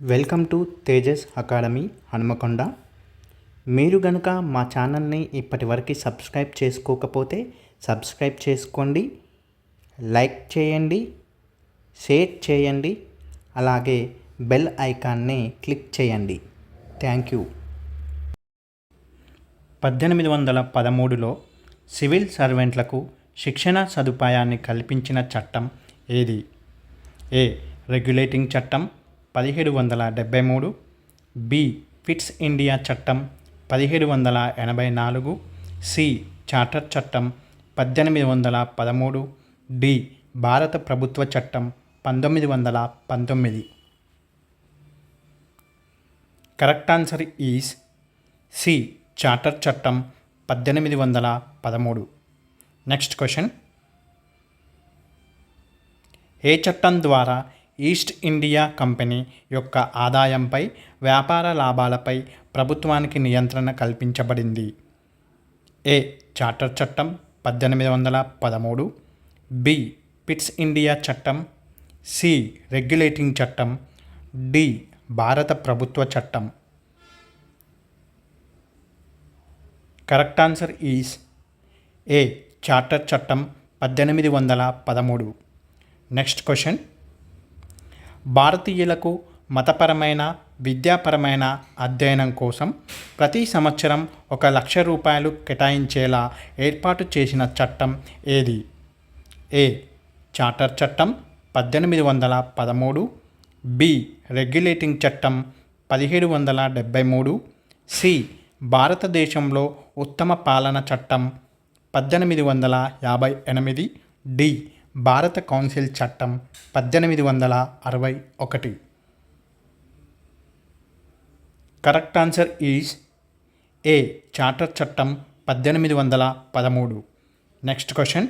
Welcome to Tejas academy Hanumakonda. మీరు గనుక మా ఛానల్ని ఇప్పటివరకు సబ్స్క్రైబ్ చేసుకోకపోతే సబ్స్క్రైబ్ చేసుకోండి లైక్ చేయండి షేర్ చేయండి అలాగే బెల్ ఐకాన్ని క్లిక్ చేయండి. Thank you. పద్దెనిమిది వందల పదమూడులో సివిల్ సర్వెంట్లకు శిక్షణ సదుపాయాన్ని కల్పించిన చట్టం ఏది? ఏ రెగ్యులేటింగ్ చట్టం పదిహేడు వందల డెబ్బై మూడు. బి ఫిట్స్ ఇండియా చట్టం పదిహేడు వందల ఎనభై నాలుగు. సి చార్టర్ చట్టం పద్దెనిమిది వందల పదమూడు. డి భారత ప్రభుత్వ చట్టం పంతొమ్మిది వందల పంతొమ్మిది. Correct answer is C charter చట్టం పద్దెనిమిది వందల పదమూడు. నెక్స్ట్ క్వశ్చన్ ఏ చట్టం ద్వారా ఈస్ట్ ఇండియా కంపెనీ యొక్క ఆదాయంపై వ్యాపార లాభాలపై ప్రభుత్వానికి నియంత్రణ కల్పించబడింది. ఏ. చార్టర్ చట్టం పద్దెనిమిది వందల పదమూడు బి. పిట్స్ ఇండియా చట్టం సి. రెగ్యులేటింగ్ చట్టం డి. భారత ప్రభుత్వ చట్టం. Correct answer is A. Charter చట్టం పద్దెనిమిది వందల పదమూడు. Next question. భారతీయులకు మతపరమైన విద్యాపరమైన అధ్యయనం కోసం ప్రతి సంవత్సరం ఒక లక్ష రూపాయలు కేటాయించేలా ఏర్పాటు చేసిన చట్టం ఏది? ఏ. చార్టర్ చట్టం పద్దెనిమిది వందల పదమూడు. బి. రెగ్యులేటింగ్ చట్టం పదిహేడు వందల డెబ్బై మూడు. సి. భారతదేశంలో ఉత్తమ పాలన చట్టం పద్దెనిమిది వందల యాభై ఎనిమిది. డి. భారత కౌన్సిల్ చట్టం పద్దెనిమిది వందల అరవై ఒకటి. Correct answer is A charter చట్టం పద్దెనిమిది వందల పదమూడు. Next question.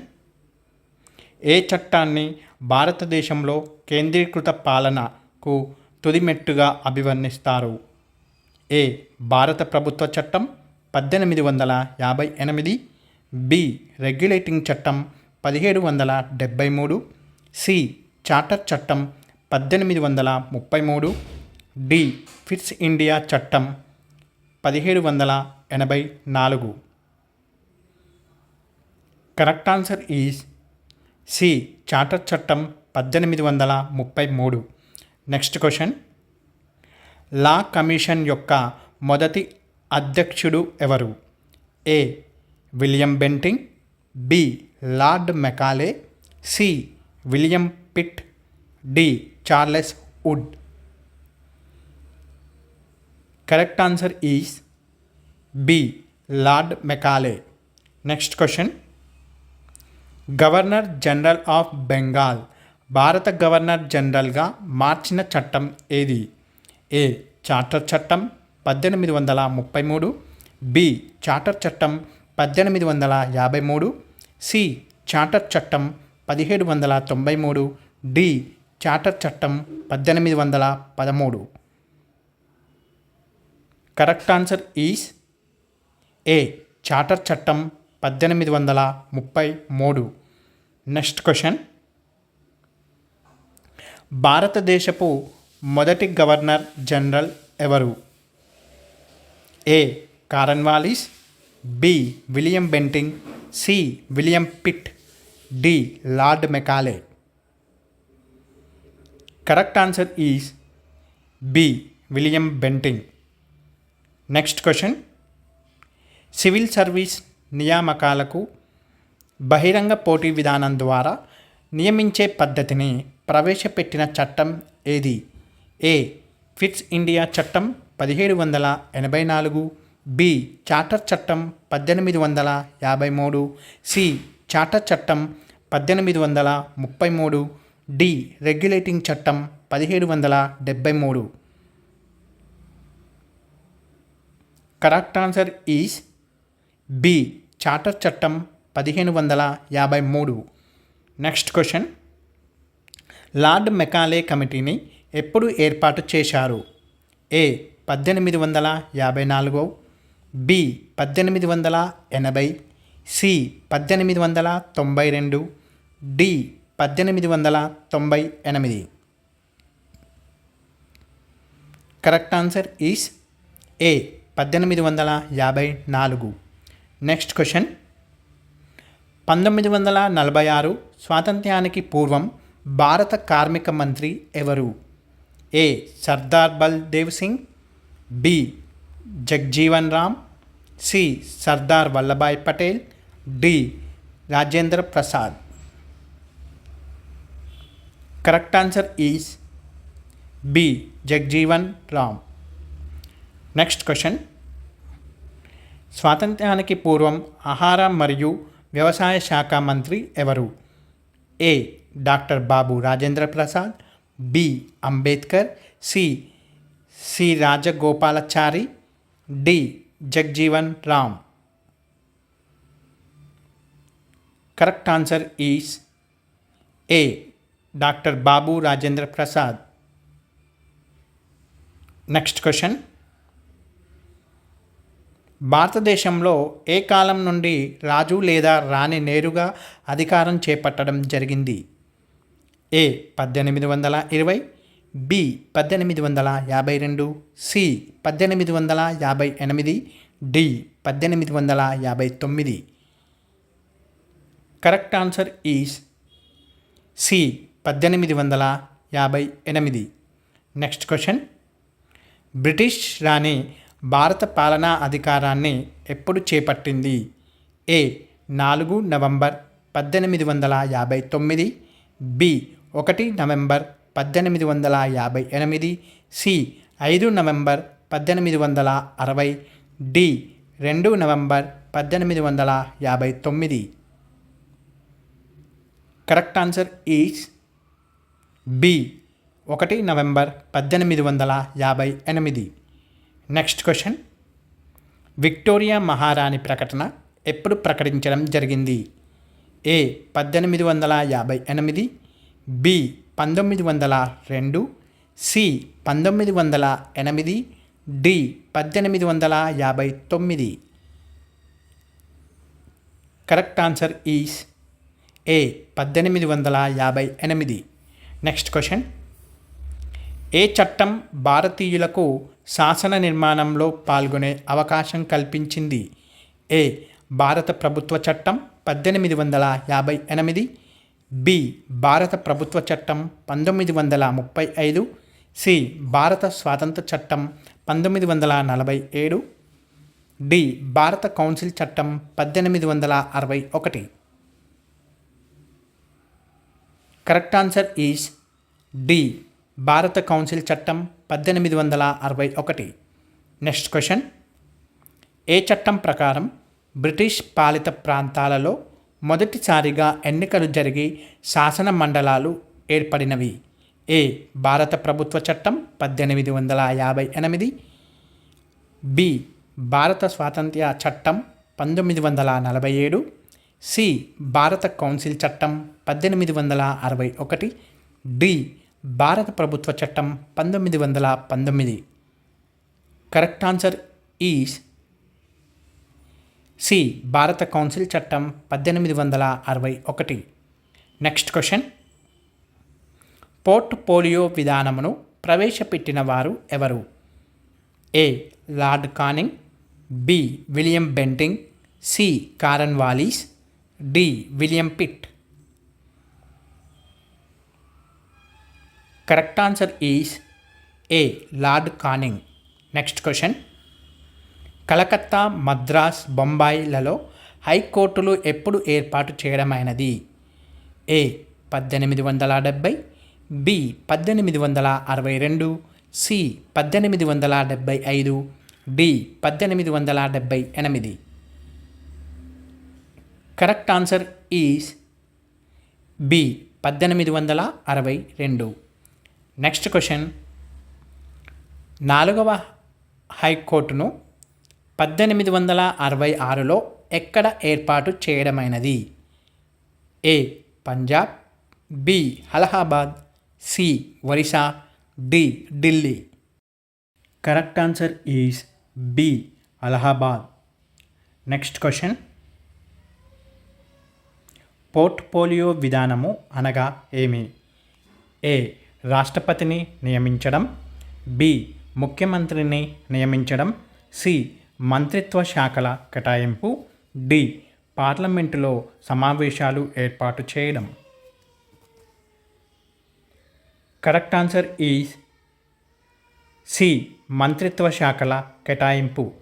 ఏ చట్టాన్ని భారతదేశంలో కేంద్రీకృత పాలనకు తుదిమెట్టుగా అభివర్ణిస్తారు? ఏ భారత ప్రభుత్వ చట్టం పద్దెనిమిది వందల యాభై ఎనిమిది బి రెగ్యులేటింగ్ చట్టం పదిహేడు వందల డెబ్బై మూడు. సి. చార్టర్ చట్టం పద్దెనిమిది వందల ముప్పై మూడు. డి. ఫిట్స్ ఇండియా చట్టం పదిహేడు వందల ఎనభై నాలుగు. Correct answer is C. Charter చట్టం పద్దెనిమిది వందల ముప్పై మూడు. Next question. లా కమిషన్ యొక్క మొదటి అధ్యక్షుడు ఎవరు? A. William Bentinck. B. Lord Macaulay C. William Pitt D. Charles Wood. Correct answer is B. Lord Macaulay. Next question. Governor general of Bengal భారత గవర్నర్ జనరల్గా మార్చిన చట్టం ఏది? ఏ. చార్టర్ చట్టం పద్దెనిమిది వందల ముప్పై మూడు బి. చార్టర్ చట్టం పద్దెనిమిది వందల యాభై మూడు సి. చార్టర్ చట్టం పదిహేడు వందల తొంభై మూడు డి. చార్టర్ చట్టం పద్దెనిమిది వందల పదమూడు. Correct answer is A. Charter చట్టం పద్దెనిమిది వందల ముప్పై మూడు. Next question. భారతదేశపు మొదటి గవర్నర్ జనరల్ ఎవరు? A. Cornwallis B. William Bentinck C. William Pitt. D. Lord Macaulay. Correct answer is B. William Bentinck. Next question. Civil service నియామకాలకు బహిరంగ పోటీ విధానం ద్వారా నియమించే పద్ధతిని ప్రవేశపెట్టిన చట్టం ఏది? ఏ. ఫిట్స్ ఇండియా చట్టం పదిహేడు వందల ఎనభై నాలుగు బి. చార్టర్ చట్టం పద్దెనిమిది వందల యాభై మూడు సి. చార్టర్ చట్టం పద్దెనిమిది వందల ముప్పై మూడు డి. రెగ్యులేటింగ్ చట్టం పదిహేడు వందల డెబ్బై మూడు. Correct answer is B. Charter చట్టం పదిహేను వందల యాభై మూడు. Next question. లార్డ్ మెకాలే కమిటీని ఎప్పుడు ఏర్పాటు చేశారు? ఏ. పద్దెనిమిది వందల యాభై నాలుగో బి పద్దెనిమిది వందల ఎనభై సి పద్దెనిమిది వందల తొంభై రెండు డి పద్దెనిమిది వందల తొంభై ఎనిమిది. కరెక్ట్ ఆన్సర్ ఈస్ ఏ పద్దెనిమిది వందల యాభై నాలుగు. Next question. పంతొమ్మిది వందల నలభై ఆరు స్వాతంత్ర్యానికి పూర్వం భారత కార్మిక మంత్రి ఎవరు? A Sardar Baldev Singh B Jagjivan Ram C Sardar Vallabhbhai Patel D Rajendra Prasad correct answer is B Jagjivan Ram next question స్వాతంత్ర్యానికి పూర్వం ఆహార మరియు వ్యవసాయ శాఖ మంత్రి ఎవరు? A doctor Babu Rajendra Prasad B Ambedkar C C. Rajagopalachari D. Jagjivan Ram. Correct answer is A. Doctor Babu Rajendra Prasad. Next question. భారతదేశంలో ఏ కాలం నుండి రాజు లేదా రాణి నేరుగా అధికారం చేపట్టడం జరిగింది? ఏ. పద్దెనిమిది వందల ఇరవై బి పద్దెనిమిది వందల యాభై రెండు సి పద్దెనిమిది వందల యాభై ఎనిమిది డి పద్దెనిమిది వందల యాభై తొమ్మిది. కరెక్ట్ ఆన్సర్ ఈస్ సి పద్దెనిమిది వందల యాభై ఎనిమిది. Next question. బ్రిటిష్ రాణి భారత పాలనా అధికారాన్ని ఎప్పుడు చేపట్టింది? ఏ నాలుగు నవంబర్ పద్దెనిమిది వందల యాభై తొమ్మిది బి ఒకటి నవంబర్ పద్దెనిమిది వందల యాభై ఎనిమిది. సి. ఐదు నవంబర్ పద్దెనిమిది వందల అరవై. డి. రెండు నవంబర్ పద్దెనిమిది వందల యాభై తొమ్మిది. Correct answer is B. ఒకటి నవంబర్ పద్దెనిమిది వందల యాభై ఎనిమిది. Next question. విక్టోరియా మహారాణి ప్రకటన ఎప్పుడు ప్రకటించడం జరిగింది? ఏ. పద్దెనిమిది వందల యాభై ఎనిమిది. బి. పంతొమ్మిది వందల రెండు సి పంతొమ్మిది వందల ఎనిమిది డి పద్దెనిమిది వందల యాభై తొమ్మిది. కరెక్ట్ ఆన్సర్ ఈస్ ఏ పద్దెనిమిది వందల యాభై ఎనిమిది. Next question. ఏ చట్టం భారతీయులకు శాసన నిర్మాణంలో పాల్గొనే అవకాశం కల్పించింది? ఏ భారత ప్రభుత్వ చట్టం పద్దెనిమిది వందల యాభై ఎనిమిది బి. భారత ప్రభుత్వ చట్టం పంతొమ్మిది వందల ముప్పై ఐదు. సి. భారత స్వాతంత్ర చట్టం పంతొమ్మిది వందల నలభై ఏడు. డి. భారత కౌన్సిల్ చట్టం పద్దెనిమిది వందల అరవై ఒకటి. Correct answer is D. భారత కౌన్సిల్ చట్టం పద్దెనిమిది వందల అరవై ఒకటి. Next question. ఏ చట్టం ప్రకారం బ్రిటిష్ పాలిత ప్రాంతాలలో మొదటిసారిగా ఎన్నికలు జరిగి శాసన మండలాలు ఏర్పడినవి. ఏ. భారత ప్రభుత్వ చట్టం పద్దెనిమిది వందల యాభై ఎనిమిది. బి. భారత స్వాతంత్ర్య చట్టం పంతొమ్మిది వందల నలభై ఏడు. సి. భారత కౌన్సిల్ చట్టం పద్దెనిమిది వందల అరవై ఒకటి. డి. భారత ప్రభుత్వ చట్టం పంతొమ్మిది వందల పంతొమ్మిది. Correct answer is C. భారత కౌన్సిల్ చట్టం పద్దెనిమిది వందల అరవై ఒకటి. Next question. పోర్ట్ పోలియో విధానమును ప్రవేశపెట్టిన వారు ఎవరు? A. Lord Canning. B. William Bentinck. C. Cornwallis. D. William Pitt. Correct answer is A. Lord Canning. Next question. Calcutta Madras బొంబాయిలలో హైకోర్టులు ఎప్పుడు ఏర్పాటు చేయడమైనది? ఏ. పద్దెనిమిది వందల డెబ్భై బి. పద్దెనిమిది వందల అరవై రెండు సి. పద్దెనిమిది వందల డెబ్భై ఐదు డి. పద్దెనిమిది వందల డెబ్భై ఎనిమిది. Correct answer is B. పద్దెనిమిది వందల అరవై రెండు. Next question. నాలుగవ హైకోర్టును పద్దెనిమిది వందల అరవై ఆరులో ఎక్కడ ఏర్పాటు చేయడమైనది? A. Punjab B. Allahabad C. Orissa D. Delhi. Correct answer is B. Allahabad. Next question. Portfolio విధానము అనగా ఏమి? ఏ. రాష్ట్రపతిని నియమించడం. బి. ముఖ్యమంత్రిని నియమించడం. సి. మంత్రిత్వ శాఖల కేటాయింపు. డి. పార్లమెంటులో సమావేశాలు ఏర్పాటు చేయడం. Correct answer is C. మంత్రిత్వ శాఖల కేటాయింపు.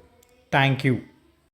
Thank you